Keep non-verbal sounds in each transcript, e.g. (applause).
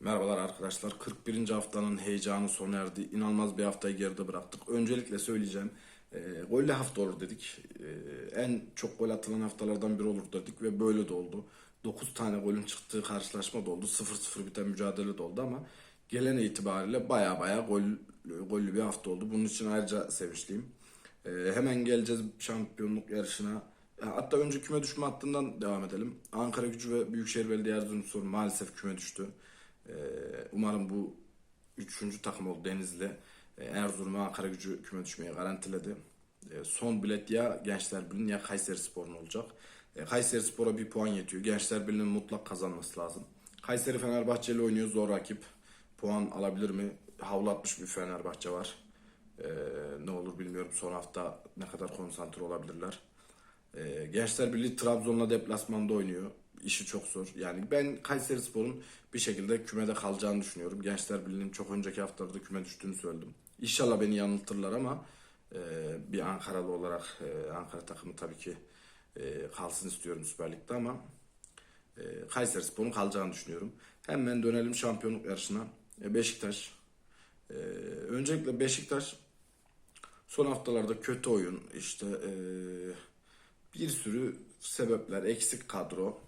Merhabalar arkadaşlar. 41. haftanın heyecanı sona erdi. İnanılmaz bir haftayı geride bıraktık. Öncelikle söyleyeceğim. E, gollü hafta olur dedik. E, en çok gol atılan haftalardan biri olur dedik ve böyle de oldu. 9 tane golün çıktığı karşılaşma da oldu. 0-0 biten mücadele de oldu ama gelen itibariyle baya baya gol, gollü bir hafta oldu. Bunun için ayrıca sevinçliyim. E, hemen geleceğiz şampiyonluk yarışına. E, Hatta önce küme düşme hattından devam edelim. Ankara Gücü ve Büyükşehir Belediye Erzurumspor maalesef küme düştü. Ee, umarım bu üçüncü takım oldu Denizli. Ee, Erzurum'a Ankara gücü küme düşmeye garantiledi. Ee, son bilet ya Gençler Birliği'nin ya Kayseri Spor'un olacak. Ee, Kayseri Spor'a bir puan yetiyor. Gençler Birliği'nin mutlak kazanması lazım. Kayseri Fenerbahçe ile oynuyor. Zor rakip. Puan alabilir mi? Havlu atmış bir Fenerbahçe var. Ne olur bilmiyorum. Son hafta ne kadar konsantre olabilirler. Ee, Gençler Birliği Trabzon'la deplasmanda oynuyor. İşi çok zor. Yani ben Kayseri Spor'un bir şekilde kümede kalacağını düşünüyorum. Gençler Birliği'nin çok önceki haftalarda küme düştüğünü söyledim. İnşallah beni yanıltırlar ama e, bir Ankaralı olarak e, Ankara takımı tabii ki e, kalsın istiyorum Süper Lig'de ama e, Kayseri Spor'un kalacağını düşünüyorum. Hemen dönelim şampiyonluk yarışına. E, Beşiktaş. E, öncelikle Beşiktaş son haftalarda kötü oyun, işte e, bir sürü sebepler, eksik kadro,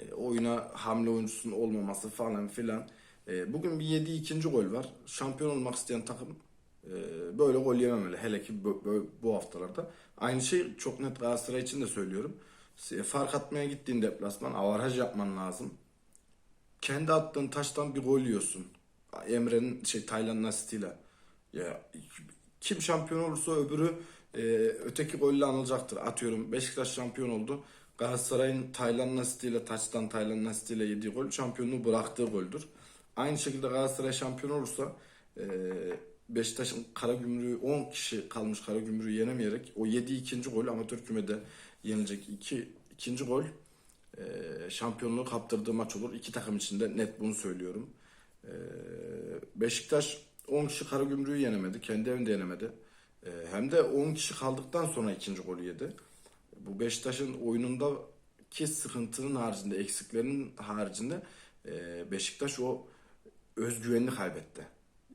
e, oyuna hamle oyuncusunun olmaması falan filan. E, bugün bir yediği ikinci gol var. Şampiyon olmak isteyen takım e, böyle gol yememeli. Hele ki bu, haftalarda. Aynı şey çok net Galatasaray için de söylüyorum. Fark atmaya gittiğin deplasman avaraj yapman lazım. Kendi attığın taştan bir gol yiyorsun. Emre'nin şey Taylan Nasit'iyle. Ya kim şampiyon olursa öbürü e, öteki golle anılacaktır. Atıyorum Beşiktaş şampiyon oldu. Galatasaray'ın Taylan Nasiti ile taçtan Taylan Nasiti ile yediği gol şampiyonluğu bıraktığı goldür. Aynı şekilde Galatasaray şampiyon olursa e, Beşiktaş'ın Karagümrük'ü 10 kişi kalmış Karagümrük'ü yenemeyerek o yediği ikinci gol amatör kümede yenilecek iki, ikinci gol e, şampiyonluğu kaptırdığı maç olur. İki takım içinde net bunu söylüyorum. E, Beşiktaş 10 kişi Karagümrük'ü yenemedi. Kendi evinde yenemedi. E, hem de 10 kişi kaldıktan sonra ikinci golü yedi. Bu Beşiktaş'ın oyunundaki sıkıntının haricinde, eksiklerinin haricinde e, Beşiktaş o özgüvenini kaybetti.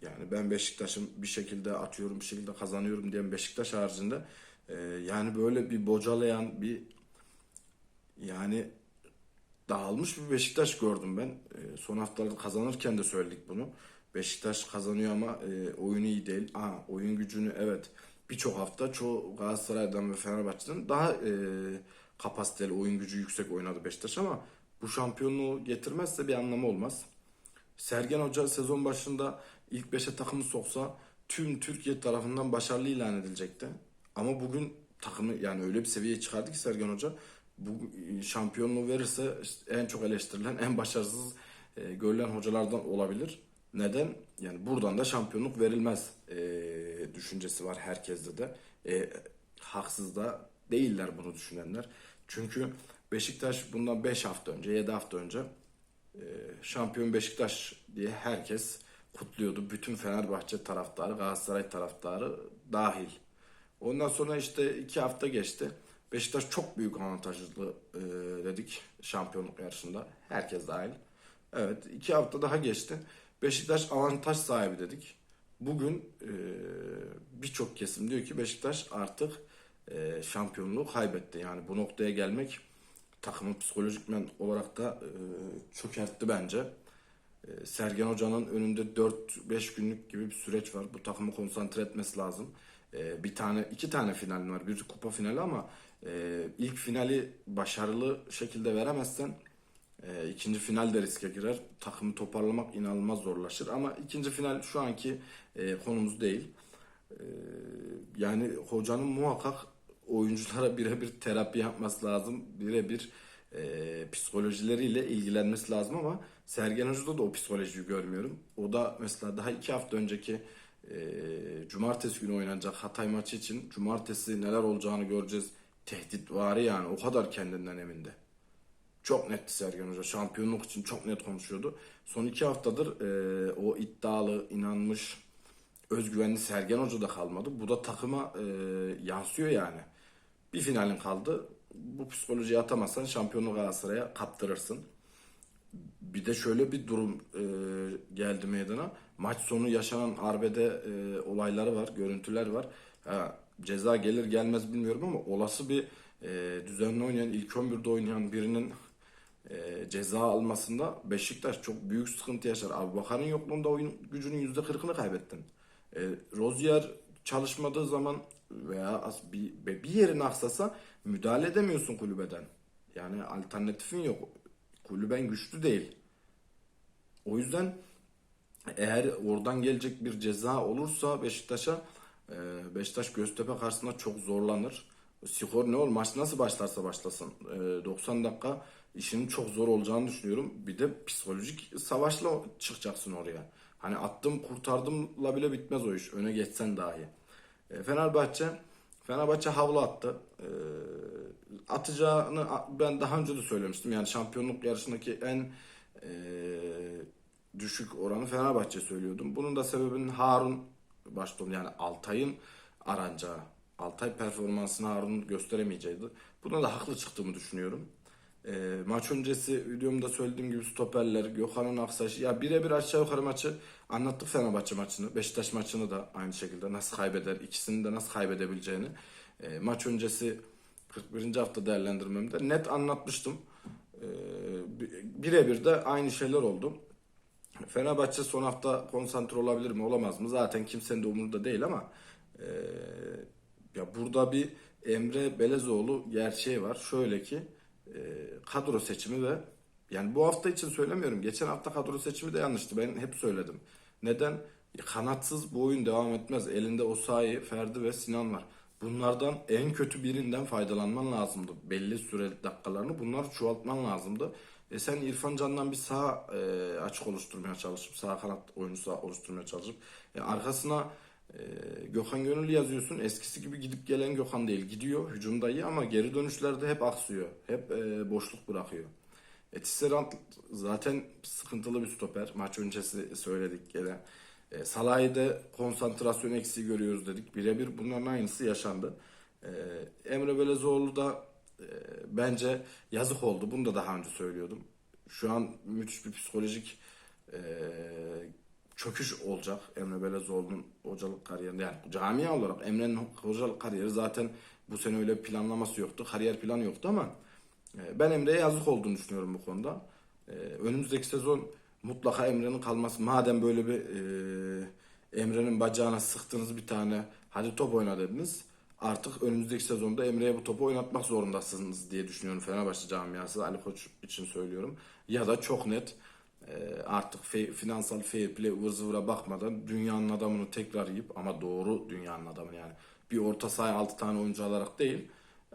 Yani ben Beşiktaş'ın bir şekilde atıyorum, bir şekilde kazanıyorum diyen Beşiktaş haricinde e, yani böyle bir bocalayan bir yani dağılmış bir Beşiktaş gördüm ben. E, son haftalarda kazanırken de söyledik bunu. Beşiktaş kazanıyor ama e, oyunu iyi değil. Aa, oyun gücünü evet birçok hafta çoğu Galatasaray'dan ve Fenerbahçe'den daha e, kapasiteli oyun gücü yüksek oynadı Beşiktaş ama bu şampiyonluğu getirmezse bir anlamı olmaz. Sergen Hoca sezon başında ilk 5'e takımı soksa tüm Türkiye tarafından başarılı ilan edilecekti. Ama bugün takımı yani öyle bir seviyeye çıkardı ki Sergen Hoca bu şampiyonluğu verirse en çok eleştirilen, en başarısız e, görülen hocalardan olabilir. Neden? Yani buradan da şampiyonluk verilmez e, düşüncesi var herkeste de. E, haksız da değiller bunu düşünenler. Çünkü Beşiktaş bundan 5 hafta önce, 7 hafta önce e, şampiyon Beşiktaş diye herkes kutluyordu. Bütün Fenerbahçe taraftarı, Galatasaray taraftarı dahil. Ondan sonra işte iki hafta geçti. Beşiktaş çok büyük avantajlı e, dedik şampiyonluk yarışında. Herkes dahil. Evet iki hafta daha geçti. Beşiktaş avantaj sahibi dedik. Bugün e, birçok kesim diyor ki Beşiktaş artık e, şampiyonluğu kaybetti. Yani bu noktaya gelmek takımı psikolojikmen olarak da e, çökertti bence. E, Sergen Hoca'nın önünde 4-5 günlük gibi bir süreç var. Bu takımı konsantre etmesi lazım. E, bir tane, iki tane final var. Bir kupa finali ama e, ilk finali başarılı şekilde veremezsen e, ikinci final de riske girer. Takımı toparlamak inanılmaz zorlaşır. Ama ikinci final şu anki e, konumuz değil. E, yani hocanın muhakkak oyunculara (laughs) birebir terapi yapması lazım. Birebir e, psikolojileriyle ilgilenmesi lazım ama Sergen Hoca'da da o psikolojiyi görmüyorum. O da mesela daha iki hafta önceki e, cumartesi günü oynanacak Hatay maçı için cumartesi neler olacağını göreceğiz. Tehdit var yani o kadar kendinden emindi. Çok netti Sergen Hoca. Şampiyonluk için çok net konuşuyordu. Son iki haftadır e, o iddialı, inanmış, özgüvenli Sergen Hoca da kalmadı. Bu da takıma e, yansıyor yani. Bir finalin kaldı. Bu psikolojiyi atamazsan şampiyonluğu Galatasaray'a kaptırırsın. bir de şöyle bir durum e, geldi meydana. Maç sonu yaşanan arbede e, olayları var, görüntüler var. Ha, ceza gelir gelmez bilmiyorum ama olası bir e, düzenli oynayan, ilk 11'de oynayan birinin e, ceza almasında Beşiktaş çok büyük sıkıntı yaşar. Abi yokluğunda oyun gücünün %40'ını kaybettin. E, Rozier çalışmadığı zaman veya bir, bir yerin aksasa müdahale edemiyorsun kulübeden. Yani alternatifin yok. Kulüben güçlü değil. O yüzden eğer oradan gelecek bir ceza olursa Beşiktaş'a e, Beşiktaş Göztepe karşısında çok zorlanır. Skor ne olur? Maç nasıl başlarsa başlasın. E, 90 dakika işinin çok zor olacağını düşünüyorum. Bir de psikolojik savaşla çıkacaksın oraya. Hani attım kurtardımla bile bitmez o iş. Öne geçsen dahi. E, Fenerbahçe Fenerbahçe havlu attı. E, atacağını ben daha önce de söylemiştim. Yani şampiyonluk yarışındaki en e, düşük oranı Fenerbahçe söylüyordum. Bunun da sebebinin Harun başta yani Altay'ın aranacağı. Altay performansını Harun gösteremeyeceğiydi. Buna da haklı çıktığımı düşünüyorum. E, maç öncesi videomda söylediğim gibi stoperler, Gökhan'ın Aksaç ya birebir aşağı yukarı maçı anlattık Fenerbahçe maçını. Beşiktaş maçını da aynı şekilde nasıl kaybeder, ikisini de nasıl kaybedebileceğini. E, maç öncesi 41. hafta değerlendirmemde net anlatmıştım. E, birebir de aynı şeyler oldu. Fenerbahçe son hafta konsantre olabilir mi olamaz mı? Zaten kimsenin de umurunda değil ama e, ya burada bir Emre Belezoğlu gerçeği var. Şöyle ki kadro seçimi ve yani bu hafta için söylemiyorum. Geçen hafta kadro seçimi de yanlıştı. Ben hep söyledim. Neden? Kanatsız bu oyun devam etmez. Elinde Osayi, Ferdi ve Sinan var. Bunlardan en kötü birinden faydalanman lazımdı. Belli süre dakikalarını bunları çoğaltman lazımdı. E sen İrfan Can'dan bir sağ e, açık oluşturmaya çalışıp sağ kanat oyuncusu oluşturmaya çalışıp e, arkasına e, Gökhan Gönül yazıyorsun. Eskisi gibi gidip gelen Gökhan değil. Gidiyor hücumda iyi ama geri dönüşlerde hep aksıyor. Hep e, boşluk bırakıyor. E, Tisserand zaten sıkıntılı bir stoper. Maç öncesi söyledik gene. E, Salah'ı da konsantrasyon eksiği görüyoruz dedik. Birebir bunların aynısı yaşandı. E, Emre Belezoğlu da e, bence yazık oldu. Bunu da daha önce söylüyordum. Şu an müthiş bir psikolojik e, çöküş olacak Emre Belezoğlu'nun hocalık kariyerinde. Yani camia olarak Emre'nin hocalık kariyeri zaten bu sene öyle planlaması yoktu. Kariyer planı yoktu ama e, ben Emre'ye yazık olduğunu düşünüyorum bu konuda. E, önümüzdeki sezon mutlaka Emre'nin kalması. Madem böyle bir e, Emre'nin bacağına sıktınız bir tane hadi top oyna dediniz. Artık önümüzdeki sezonda Emre'ye bu topu oynatmak zorundasınız diye düşünüyorum Fenerbahçe camiası. Ali Koç için söylüyorum. Ya da çok net artık fe- finansal fair play ıvır zıvıra bakmadan dünyanın adamını tekrar yiyip ama doğru dünyanın adamı yani bir orta sahaya 6 tane oyuncu alarak değil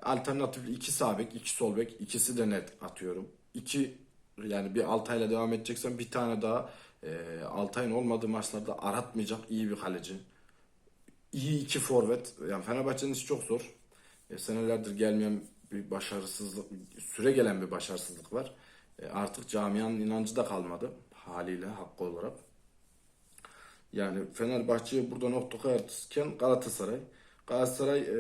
alternatif iki sağ bek, iki sol bek, ikisi de net atıyorum. İki yani bir Altay'la devam edeceksen bir tane daha e, Altay'ın olmadığı maçlarda aratmayacak iyi bir kaleci. İyi iki forvet. Yani Fenerbahçe'nin işi çok zor. E, senelerdir gelmeyen bir başarısızlık, süre gelen bir başarısızlık var. E, artık camianın inancı da kalmadı haliyle hakkı olarak. Yani Fenerbahçe'ye burada nokta koyarken Galatasaray. Galatasaray e,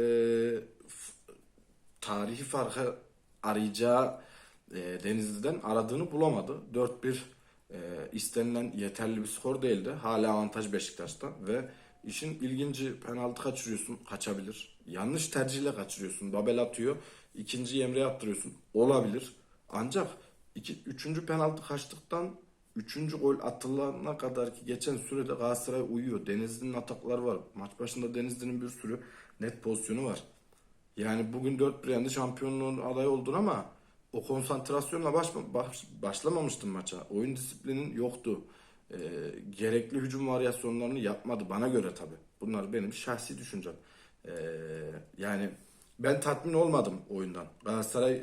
tarihi farkı arayacağı e, Denizli'den aradığını bulamadı. 4-1 e, istenilen yeterli bir skor değildi. Hala avantaj Beşiktaş'ta ve işin ilginci penaltı kaçırıyorsun. Kaçabilir. Yanlış tercihle kaçırıyorsun. Babel atıyor. ikinci Emre attırıyorsun. Olabilir. Ancak iki, üçüncü penaltı kaçtıktan Üçüncü gol atılana kadar ki geçen sürede Galatasaray uyuyor. Denizli'nin atakları var. Maç başında Denizli'nin bir sürü net pozisyonu var. Yani bugün 4-1 yendi şampiyonluğun adayı oldun ama o konsantrasyonla baş, baş- başlamamıştın maça. Oyun disiplinin yoktu. Ee, gerekli hücum varyasyonlarını yapmadı bana göre tabi. Bunlar benim şahsi düşüncem. Ee, yani ben tatmin olmadım oyundan. Galatasaray e,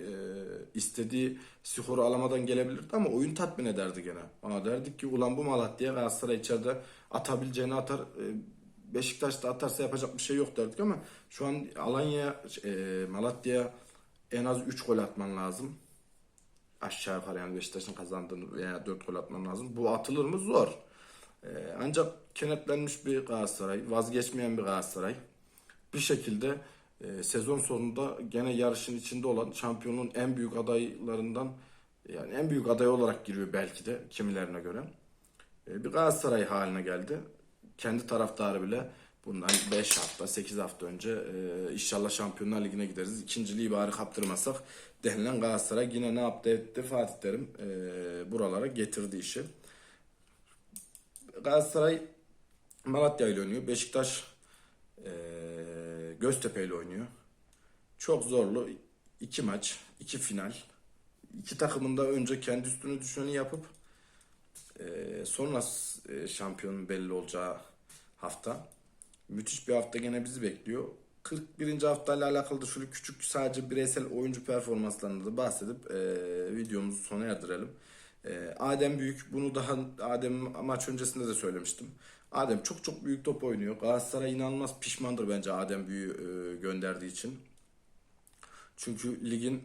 istediği skoru alamadan gelebilirdi ama oyun tatmin ederdi gene. Ama derdik ki ulan bu Malatya Galatasaray içeride atabileceğini atar. E, Beşiktaş'ta atarsa yapacak bir şey yok derdik ama şu an Alanya, e, Malatya'ya en az 3 gol atman lazım. Aşağı yukarı yani Beşiktaş'ın kazandığını veya 4 gol atman lazım. Bu atılır mı? Zor. E, ancak kenetlenmiş bir Galatasaray, vazgeçmeyen bir Galatasaray bir şekilde e, sezon sonunda gene yarışın içinde olan şampiyonun en büyük adaylarından Yani en büyük aday olarak giriyor belki de kimilerine göre. E, bir Galatasaray haline geldi. Kendi taraftarı bile bundan 5 hafta, 8 hafta önce e, inşallah Şampiyonlar Ligi'ne gideriz. İkinciliği bari kaptırmasak denilen Galatasaray yine ne yaptı etti Fatih Terim e, buralara getirdi işi. Galatasaray Malatya ile oynuyor. Beşiktaş e, Göztepe ile oynuyor. Çok zorlu iki maç, iki final. İki takımın da önce kendi üstünü düşeni yapıp e, sonra e, şampiyonun belli olacağı hafta. Müthiş bir hafta gene bizi bekliyor. 41. haftayla alakalı da şöyle küçük sadece bireysel oyuncu performanslarını da bahsedip e, videomuzu sona erdirelim. E, Adem Büyük bunu daha Adem maç öncesinde de söylemiştim. Adem çok çok büyük top oynuyor. Galatasaray inanılmaz pişmandır bence Adem Büyük'ü e, gönderdiği için. Çünkü ligin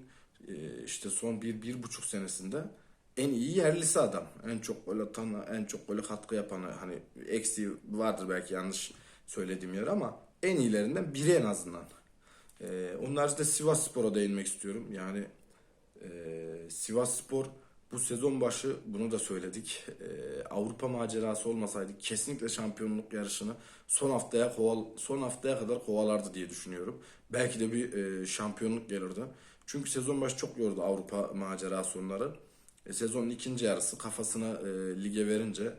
e, işte son bir, bir buçuk senesinde en iyi yerlisi adam. En çok gol atan, en çok golü katkı yapan hani eksiği vardır belki yanlış söylediğim yer ama en iyilerinden biri en azından. E, onun haricinde Sivas Spor'a değinmek istiyorum. Yani e, Sivas Spor bu sezon başı bunu da söyledik. E, Avrupa macerası olmasaydı kesinlikle şampiyonluk yarışını son haftaya koval son haftaya kadar kovalardı diye düşünüyorum. Belki de bir e, şampiyonluk gelirdi. Çünkü sezon başı çok yordu Avrupa macerası onları. E, sezonun ikinci yarısı kafasına e, lige verince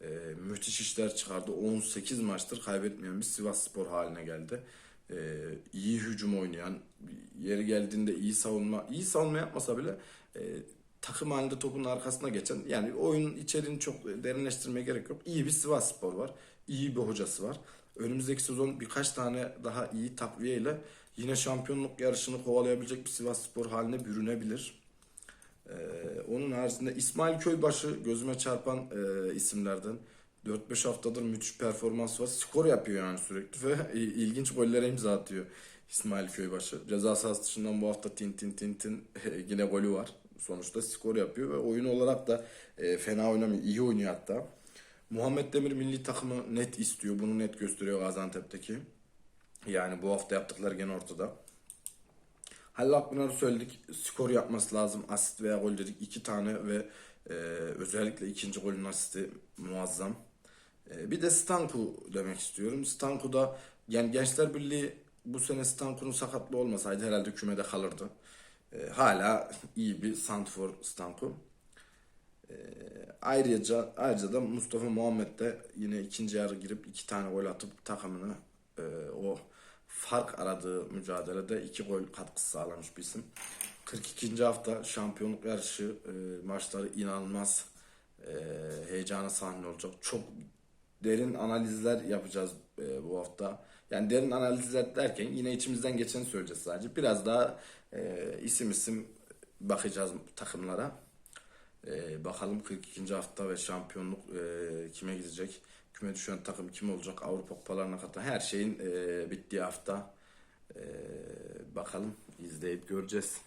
e, müthiş işler çıkardı. 18 maçtır kaybetmeyen bir Sivas Spor haline geldi. E, iyi hücum oynayan, yeri geldiğinde iyi savunma, iyi savunma yapmasa bile e, takım halinde topun arkasına geçen yani oyunun içeriğini çok derinleştirmeye gerek yok. İyi bir Sivas Spor var. iyi bir hocası var. Önümüzdeki sezon birkaç tane daha iyi takviye ile yine şampiyonluk yarışını kovalayabilecek bir Sivas Spor haline bürünebilir. Ee, onun haricinde İsmail Köybaşı gözüme çarpan e, isimlerden. 4-5 haftadır müthiş performans var. Skor yapıyor yani sürekli ve (laughs) ilginç gollere imza atıyor İsmail Köybaşı. Ceza sahası dışından bu hafta tin tin tin tin (laughs) yine golü var. Sonuçta skor yapıyor ve oyun olarak da e, fena oynamıyor. iyi oynuyor hatta. Muhammed Demir milli takımı net istiyor. Bunu net gösteriyor Gaziantep'teki. Yani bu hafta yaptıkları gene ortada. Halil Akpınar'ı söyledik. Skor yapması lazım. Asist veya gol dedik. iki tane ve e, özellikle ikinci golün asisti muazzam. E, bir de Stanku demek istiyorum. Stanku da yani Gençler Birliği bu sene Stanku'nun sakatlığı olmasaydı herhalde kümede kalırdı. E, hala iyi bir Santfor Stanku. E, ayrıca ayrıca da Mustafa Muhammed de yine ikinci yarı girip iki tane gol atıp takımını e, o fark aradığı mücadelede iki gol katkısı sağlamış bir isim. 42. hafta şampiyonluk yarışı e, maçları inanılmaz e, heyecana sahne olacak. Çok derin analizler yapacağız bu hafta. Yani derin analizler derken yine içimizden geçeni söyleyeceğiz sadece. Biraz daha e, isim isim bakacağız takımlara. E, bakalım 42. hafta ve şampiyonluk e, kime gidecek? Küme düşen takım kim olacak? Avrupa kupalarına kadar her şeyin e, bittiği hafta. E, bakalım izleyip göreceğiz.